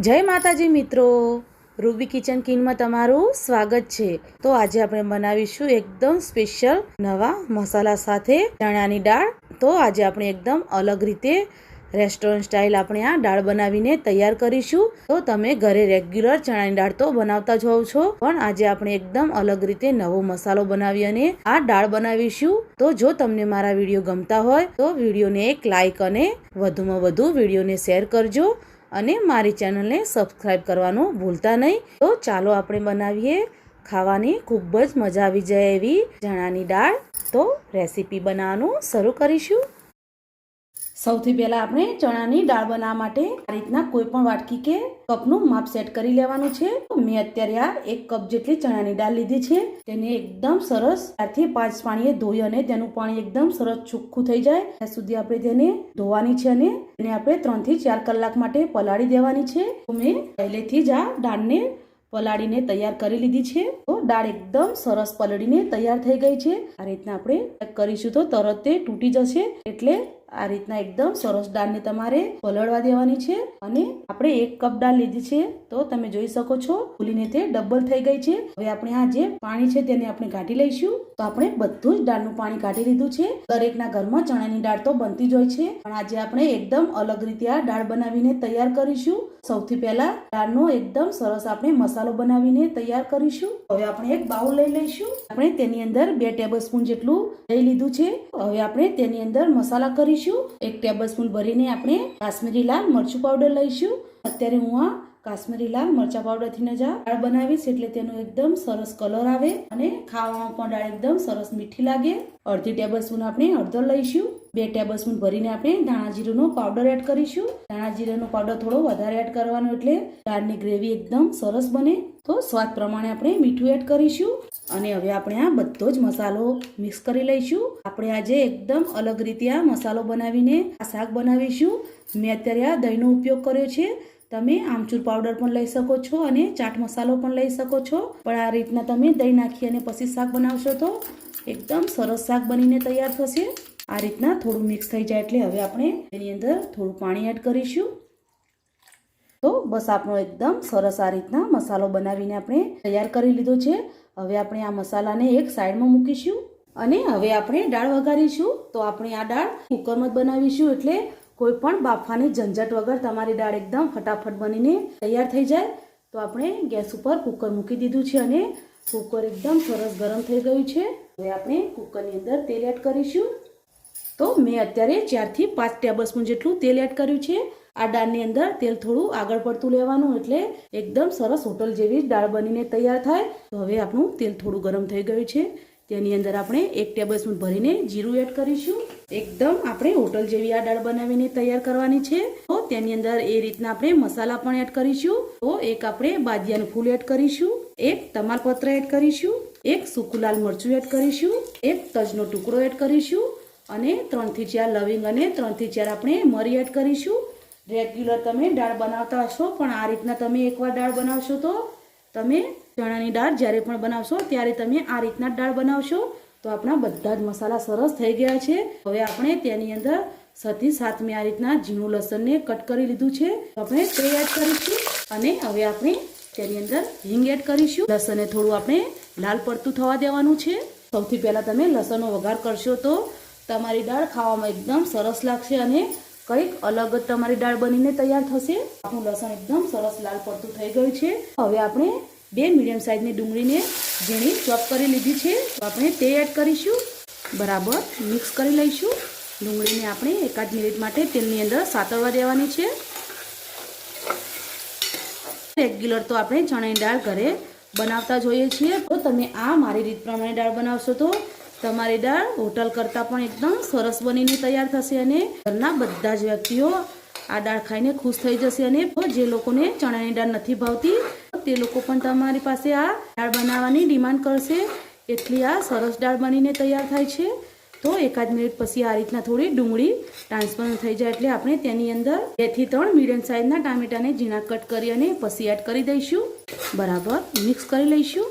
જય માતાજી મિત્રો. રૂબી કિચન કિનમાં તમારું સ્વાગત છે. તો આજે આપણે બનાવીશું એકદમ સ્પેશિયલ નવા મસાલા સાથે ચણાની દાળ. તો આજે આપણે એકદમ અલગ રીતે રેસ્ટોરન્ટ સ્ટાઇલ આપણે આ દાળ બનાવીને તૈયાર કરીશું. તો તમે ઘરે રેગ્યુલર ચણાની દાળ તો બનાવતા જ હોવ છો. પણ આજે આપણે એકદમ અલગ રીતે નવો મસાલો બનાવી અને આ દાળ બનાવીશું. તો જો તમને મારા વીડિયો ગમતા હોય તો વિડીયોને એક લાઇક અને વધુમાં વધુ વિડીયોને શેર કરજો. અને મારી ચેનલને સબસ્ક્રાઈબ કરવાનું ભૂલતા નહીં. તો ચાલો આપણે બનાવીએ ખાવાની ખૂબ જ મજા આવી જાય એવી ચણાની દાળ. તો રેસીપી બનાવવાનું શરૂ કરીશું. સૌથી પહેલાં આપણે ચણાની દાળ બનાવવા માટે આ રીતના કોઈ પણ વાટકી કે કપનું માપ સેટ કરી લેવાનું છે. મેં અત્યારે આ એક કપ જેટલી ચણાની દાળ લીધી છે. તેને એકદમ સરસ ચારથી પાંચ પાણીએ ધોઈ અને તેનું પાણી એકદમ સરસ ચોખ્ખું થઈ જાય. ત્યાં સુધી આપણે તેને ધોવાની છે અને તેને આપણે ત્રણથી ચાર કલાક માટે પલાળી દેવાની છે. મેં પહેલેથી જ આ દાળને પલાળીને તૈયાર કરી લીધી છે. તો દાળ એકદમ સરસ પલળીને તૈયાર થઈ ગઈ છે. આ રીતના આપણે કરીશું તો તરત તે તૂટી જશે એટલે આ રીતના એકદમ સરસ દાળને તમારે પલળવા દેવાની છે અને આપણે એક કપ દાળ લીધી છે. તો તમે જોઈ શકો છો, ફૂલીને તે ડબલ થઈ ગઈ છે. હવે આપણે આ જે પાણી છે તેને આપણે કાઢી લઈશું. તો આપણે બધું જ દાળનું પાણી કાઢી લીધું છે. દરેકના ઘરમાં ચણાની દાળ તો બનતી જ હોય છે. પણ આજે આપણે એકદમ અલગ રીતે આ દાળ બનાવીને તૈયાર કરીશું. સૌથી પહેલા દાળનો એકદમ સરસ આપણે મસાલો બનાવીને તૈયાર કરીશું. હવે આપણે એક બાઉલ લઈ લઈશું. આપણે તેની અંદર બે ટેબલ સ્પૂન જેટલું લઈ લીધું છે. હવે આપણે તેની અંદર મસાલા કરીશું. એક ટેબલ સ્પૂન ભરીને આપણે કાશ્મીરી લાલ મરચું પાવડર લઈશું. અત્યારે હું આ કાશ્મીરી લાલ મરચા પાવડરથી જ આ દાળ બનાવીશ એટલે તેનો એકદમ સરસ કલર આવે અને ખાવામાં પણ દાળ એકદમ સરસ મીઠી લાગે. અડધી ટેબલ સ્પૂન આપણે અડધો લઈશું. બે ટેબલ સ્પૂન ભરીને આપણે ધાણા જીરુંનો પાવડર એડ કરીશું. ધાણા જીરાનો પાવડર થોડો વધારે એડ કરવાનો એટલે દાળની ગ્રેવી એકદમ સરસ બને. તો સ્વાદ પ્રમાણે આપણે મીઠું એડ કરીશું. અને હવે આપણે આ બધો જ મસાલો મિક્સ કરી લઈશું. આપણે આજે એકદમ અલગ રીતે આ મસાલો બનાવીને આ શાક બનાવીશું. મેં અત્યારે આ દહીંનો ઉપયોગ કર્યો છે. તમે આમચૂર પાવડર પણ લઈ શકો છો અને ચાટ મસાલો પણ લઈ શકો છો. પણ આ રીતના તમે દહીં નાખી અને પછી શાક બનાવશો તો એકદમ સરસ શાક બનીને તૈયાર થશે. આ રીતના થોડું મિક્સ થઈ જાય એટલે હવે આપણે એની અંદર થોડું પાણી એડ કરીશું. તો બસ આપણો એકદમ સરસ આ રીતના મસાલો બનાવીને આપણે તૈયાર કરી લીધો છે. હવે આપણે આ મસાલાને એક સાઈડમાં મૂકીશું અને હવે આપણે દાળ વઘારીશું. તો આપણે આ દાળ કુકરમાં જ બનાવીશું એટલે કોઈ પણ બાફાની ઝંઝટ વગર તમારી દાળ એકદમ ફટાફટ બનીને તૈયાર થઈ જાય, તો આપણે ગેસ ઉપર કુકર મૂકી દીધું છે અને કુકર એકદમ સરસ ગરમ થઈ ગયું છે. હવે આપણે કુકરની અંદર તેલ એડ કરીશું. તો મેં અત્યારે ચારથી પાંચ ટેબલ સ્પૂન જેટલું તેલ એડ કર્યું છે. આ દાળની અંદર તેલ થોડું આગળ પડતું લેવાનું એટલે એકદમ સરસ હોટલ જેવી દાળ બનીને તૈયાર થાય. તો હવે આપણું તેલ થોડું ગરમ થઈ ગયું છે. તેની અંદર આપણે એક ટેબલ સ્પૂન ભરીને જીરું એડ કરીશું. એકદમ આપણે હોટલ જેવી આ દાળ બનાવીને તૈયાર કરવાની છે. તો તેની અંદર એ રીતના આપણે મસાલા પણ એડ કરીશું. તો એક આપણે બાદિયાનું ફૂલ એડ કરીશું. એક તમાલપત્ર એડ કરીશું. એક સૂકું લાલ મરચું એડ કરીશું. એક તજનો ટુકડો એડ કરીશું. અને ત્રણથી ચાર લવિંગ અને ત્રણથી ચાર આપણે મરી એડ કરીશું. રેગ્યુલર તમે દાળ બનાવતા હશો, પણ આ રીતના તમે એકવાર દાળ બનાવશો તો તમે ચણાની દાળ જ્યારે પણ બનાવશો, ત્યારે તમે આ રીતના દાળ બનાવશો. તો આપણા બધા જ મસાલા સરસ થઈ ગયા છે. હવે આપણે તેની અંદર સતી સાત મેં આ રીતના ઝીણું લસણને કટ કરી લીધું છે. આપણે તે એડ કરીશું અને હવે આપણે તેની અંદર હિંગ એડ કરીશું. લસણને થોડું આપણે લાલ પડતું થવા દેવાનું છે. સૌથી પહેલાં તમે લસણનો વઘાર કરશો તો તમારી દાળ ખાવામાં એકદમ સરસ લાગશે અને કંઈક અલગ જ તમારી દાળ બનીને તૈયાર થશે. આપણું લસણ એકદમ સરસ લાલ પડતું થઈ ગયું છે. હવે આપણે બે મીડિયમ સાઇઝની ડુંગળીને ઝીણી ચોપ કરી લીધી છે. તો આપણે તે એડ કરીશું. બરાબર મિક્સ કરી લઈશું. ડુંગળીને આપણે એકાદ મિનિટ માટે તેલની અંદર સાતળવા દેવાની છે. રેગ્યુલર તો આપણે ચણાની દાળ ઘરે બનાવતા જોઈએ છીએ. તો તમે આ મારી રીત પ્રમાણે દાળ બનાવશો તો તમારી દાળ હોટલ કરતાં પણ એકદમ સરસ બનીને તૈયાર થશે અને ઘરના બધા જ વ્યક્તિઓ આ દાળ ખાઈને ખુશ થઈ જશે અને જે લોકોને ચણાની દાળ નથી ભાવતી તે લોકો પણ તમારી પાસે આ દાળ બનાવવાની ડિમાન્ડ કરશે. એટલી આ સરસ દાળ બનીને તૈયાર થાય છે. તો એકાદ મિનિટ પછી આ રીતના થોડી ડુંગળી ટ્રાન્સપરન્ટ થઈ જાય એટલે આપણે તેની અંદર બેથી ત્રણ મીડિયમ સાઇઝના ટામેટાને ઝીણા કટ કરી અને પછી એડ કરી દઈશું. બરાબર, મિક્સ કરી લઈશું.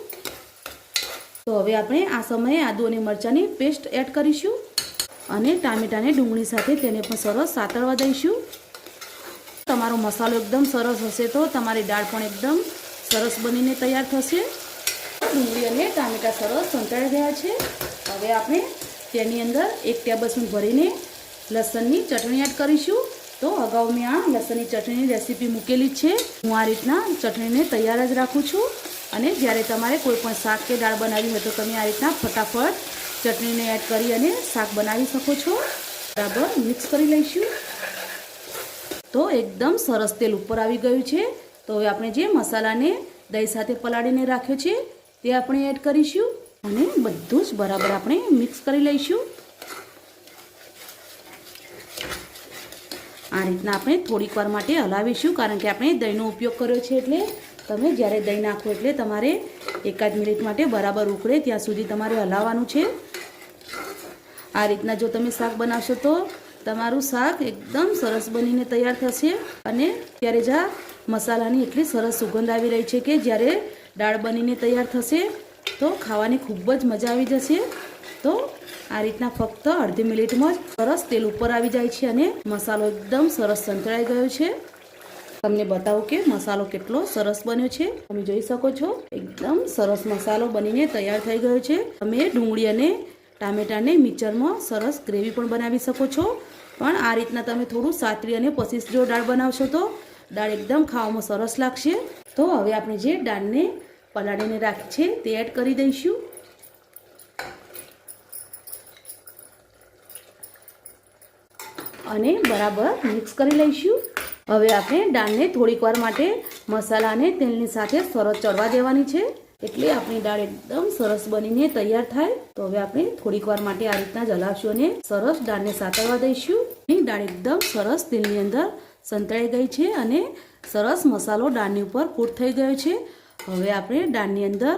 તો હવે આપણે આ સમયે આદુ અને મરચાંની પેસ્ટ એડ કરીશું અને ટામેટાને ડુંગળી સાથે તેને પણ સરસ સાતળવા દઈશું. તમારો મસાલો એકદમ સરસ હશે તો તમારી દાળ પણ એકદમ સરસ બનીને તૈયાર થશે. ડુંગળી અને ટામેટાં સરસ સંતળાઈ ગયા છે. હવે આપણે તેની અંદર એક ટેબલસ્પૂન ભરીને લસણની ચટણી એડ કરીશું. તો અગાઉ મેં આ લસણની ચટણીની રેસીપી મૂકેલી છે. હું આ રીતના ચટણીને તૈયાર જ રાખું છું. અને જ્યારે તમારે કોઈ પણ શાક કે દાળ બનાવવી હોય તો તમે આ રીતના ફટાફટ ચટણીને એડ કરી અને શાક બનાવી શકો છો. બરાબર મિક્સ કરી લઈશું. તો એકદમ સરસ તેલ ઉપર આવી ગયું છે. તો હવે આપણે જે મસાલાને દહીં સાથે પલાળીને રાખ્યો છે, તે આપણે એડ કરીશું અને બધું જ બરાબર આપણે મિક્સ કરી લઈશું. આ રીતના આપણે થોડીક વાર માટે હલાવીશું, કારણ કે આપણે દહીંનો ઉપયોગ કર્યો છે એટલે તમે જ્યારે દહીં નાખો એટલે તમારે એકાદ મિનિટ માટે બરાબર ઉકળે, ત્યાં સુધી તમારે હલાવવાનું છે. આ રીતના જો તમે શાક બનાવશો તો તમારું શાક એકદમ સરસ બનીને તૈયાર થશે અને ત્યારે જ આ મસાલાની એટલી સરસ સુગંધ આવી રહી છે કે જ્યારે દાળ બનીને તૈયાર થશે, તો ખાવાની ખૂબ જ મજા આવી જશે. તો આ રીતના ફક્ત અડધી મિનિટમાં જ સરસ તેલ ઉપર આવી જાય છે અને મસાલો એકદમ સરસ સંતળાઈ ગયો છે. તમને બતાવું કે મસાલો કેટલો સરસ બન્યો છે. તમે જોઈ શકો છો, એકદમ સરસ મસાલો બનીને તૈયાર થઈ ગયો છે. તમે ડુંગળી અને ટામેટાને મિક્સરમાં સરસ ગ્રેવી પણ બનાવી શકો છો. પણ આ રીતના તમે થોડું સાતરી અને પચીસ જો દાળ બનાવશો તો દાળ એકદમ ખાવામાં સરસ લાગશે. તો હવે આપણે જે દાળને પલાળીને રાખી છે તે એડ કરી દઈશું. અને બરાબર મિક્સ કરી લઈશું. હવે આપણે દાળને થોડીક વાર માટે મસાલા અને તેલની સાથે સરસ ચડવા દેવાની છે. એટલે આપણી દાળ એકદમ સરસ બનીને તૈયાર થાય. તો હવે આપણે થોડીક વાર માટે આ રીતના જલાવશું અને સરસ દાળને સાતળવા દઈશું. દાળ એકદમ સરસ તેલની અંદર સંતળાઈ ગઈ છે અને સરસ મસાલો દાળની ઉપર કૂટ થઈ ગયો છે. હવે આપણે દાળની અંદર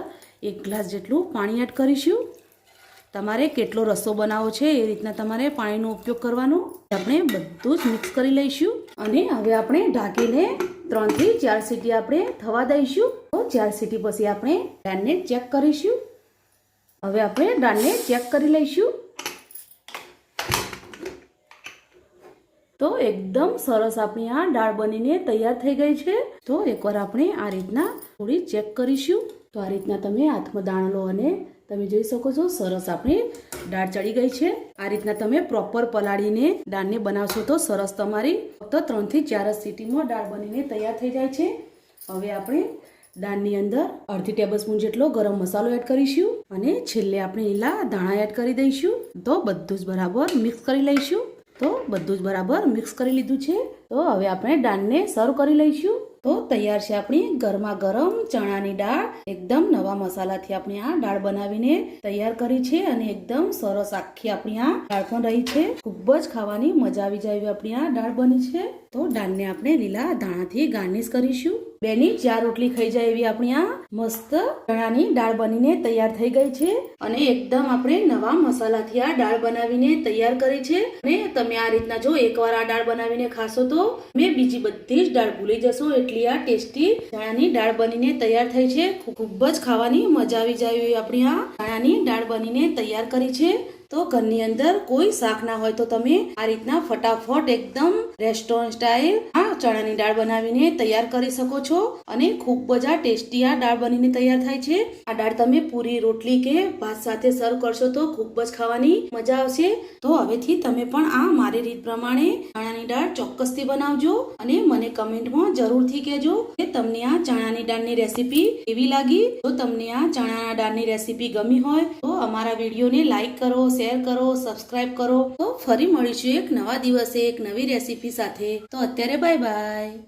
એક ગ્લાસ જેટલું પાણી એડ કરીશું. તમારે કેટલો રસો બનાવવો છે એ રીતના તમારે પાણીનો ઉપયોગ કરવાનો. આપણે બધું જ મિક્સ કરી લઈશું અને હવે આપણે ઢાંકીને ત્રણથી ચાર સીટી આપણે થવા દઈશું. તો ચાર સીટી પછી આપણે દાળને ચેક કરીશું. હવે આપણે દાળને ચેક કરી લઈશું. તો એકદમ સરસ આપણી આ દાળ બનીને તૈયાર થઈ ગઈ છે. તો એકવાર આપણે આ રીતના થોડી ચેક કરીશું. તો આ રીતના તમે હાથમાં દાણ લો અને તમે જોઈ શકો છો સરસ આપણી દાળ ચડી ગઈ છે. આ રીતના તમે પ્રોપર પલાળીને દાળને બનાવશો તો સરસ તમારી ફક્ત ત્રણથી ચાર જ સીટીમાં દાળ બનીને તૈયાર થઈ જાય છે. હવે આપણે દાળની અંદર અડધી ટેબલ સ્પૂન જેટલો ગરમ મસાલો એડ કરીશું અને છેલ્લે આપણે લીલા ધાણા એડ કરી દઈશું. તો બધું જ બરાબર મિક્સ કરી લઈશું. તો બધું જ બરાબર મિક્સ કરી લીધું છે. તો હવે આપણે દાળને સર્વ કરી લઈશું. તો તૈયાર છે આપણી ગરમા ગરમ ચણાની દાળ એકદમ નવા મસાલાથી આપણે આ દાળ બનાવીને તૈયાર કરી છે અને એકદમ સરસ આખી આપણી આ દાળ પણ રહી છે. ખૂબ જ ખાવાની મજા આવી જાય આપણી આ દાળ બની છે. તો દાળને આપણે લીલા ધાણાથી ગાર્નિશ કરીશું. બેની ચાર રોટલી ખાઈ જાય એવી આપણી આ મસ્ત ચણાની દાળ બનીને તૈયાર થઈ ગઈ છે. અને એકદમ આપણે નવા મસાલાથી આ દાળ બનાવીને તૈયાર કરી છે. અને તમે આ રીતના જો એકવાર આ દાળ બનાવીને ખાશો તો મેં બીજી બધી જ દાળ ભૂલી જશો. એટલી આ ટેસ્ટી ચણાની દાળ બનીને તૈયાર થઈ છે. ખૂબ જ ખાવાની મજા આવી જાય એવી આપણી આ ચણાની દાળ બનીને તૈયાર કરી છે. તો ઘરની અંદર કોઈ શાક ના હોય તો તમે આ રીતના ફટાફટ એકદમ રેસ્ટોરન્ટ સ્ટાઇલ આ ચણાની દાળ બનાવીને તૈયાર કરી શકો છો અને ખૂબ જ આ ટેસ્ટી આ દાળ બનીને તૈયાર થાય છે. આ દાળ તમે પૂરી રોટલી કે ભાત સાથે સર્વ કરશો તો ખૂબ જ ખાવાની મજા આવશે. તો હવેથી તમે પણ આ મારી રીત પ્રમાણે ચણાની દાળ ચોક્કસથી બનાવજો અને મને કમેન્ટમાં જરૂરથી કહેજો. તમને આ ચણાની દાળની રેસીપી કેવી લાગી? જો તમને આ ચણાના દાળની રેસીપી ગમી હોય, તો અમારા વિડીયોને લાઇક કરો, શેર કરો, સબસ્ક્રાઇબ કરો. તો ફરી મળીશું એક નવા દિવસે એક નવી રેસીપી સાથે. તો અત્યારે બાય બાય.